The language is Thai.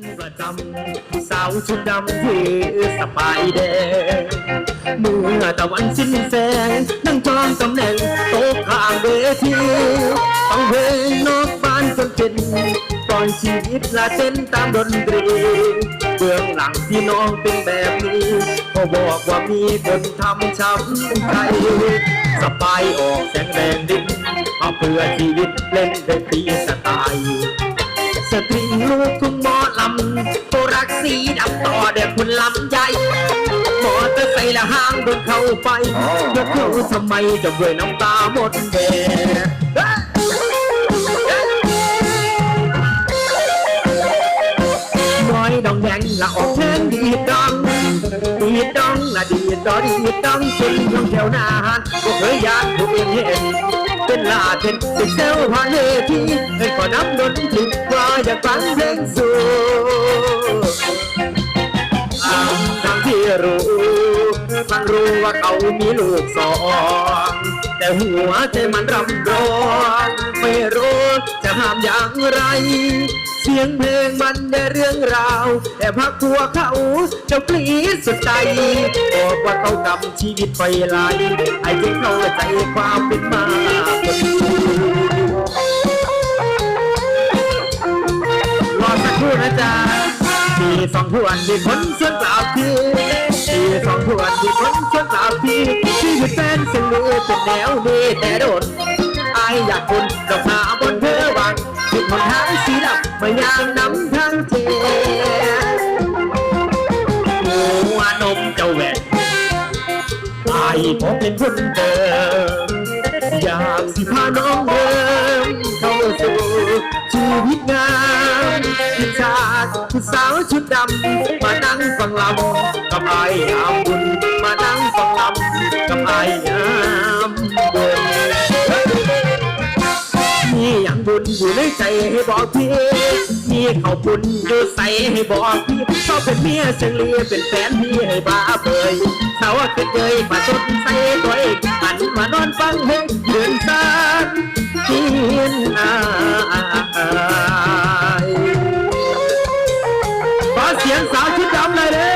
เป็นประจำสาวชุดดำที่สบายแดงเมื่อตะวันสิ้นแสงนั่งจองตำแหน่งโต๊ะข้างเวทีฟังเพลงนอกบ้านจนเป็นปล่อยชีวิตละเต้นตามดนตรีเบื้องหลังที่น้องเป็นแบบนี้ก็บอกว่ามีคนทำช้ำใจสบายออกแสงแดงดินเอาเพื่อชีวิตเล่นดนตรีสไตล์ สตริงลูกทุ่งหมอลำโบรักสีดำต่อเด็กคุณลำใหญ่หมอจะใส่ละห้างโดนเข้าไปยกเขาทำไมจะเบื่อน้ำตาหมดแม่น้อยดองแดงละออกเพลงดีดองดีดองละดีดอดีดองจนลงแถวหน้าหันก็เคยอยากถูกเอ็นเอ็น ลาเป็นสิเซลผ่าเวทีให้ขอน้ำดนตรีว่าอยากฟังเพลงสู่ทั้งที่รู้ฟังรู้ว่าเขามีลูกสองแต่หัวใจมันรำร้องไม่รู้จะห้ามอย่างไร เสียงเพลงมันได้เรื่องราว แต่พักตัวเขาจ้ากรีสุดใจบอกว่าเขากำชีวิตไปไหลไอ้จึงเข้าใจความเป็น จ๊ะมีสองทวนมีคนชวนกล่าวพี่มีสองทวนมีคนชวนกล่าวพี่ที่อยู่แฟนสลือเป็นแนวนี้แต่โดนไอายอยากคุณดอกหาบนเธอวังคิดหนทางสีดำมายางน้ำทางเจหัวนมเจ้าแหวนไอายผมเป็นคนเดิมอยากสิพาน้องเดินเข้าสู่ชีวิตงามที่ชา สาวชุดดำมานั่งฟังลำกับไอ้อามบุญมานั่งฟังลำกับไอ้ยามบุญมีอย่างบุญอยู่ในใจให้บอกพี่มีเขาบุญอยู่ใส่ให้บอกพี่ชอบเป็นเมียเสียงเลี่ยเป็นแฟนพี่ให้บ้าเบยสาวขึ้นเลยมาสดใส่ตัวเองหันมานอนฟังเพลงยืนซานกินอา என் சாட்சி தாமரை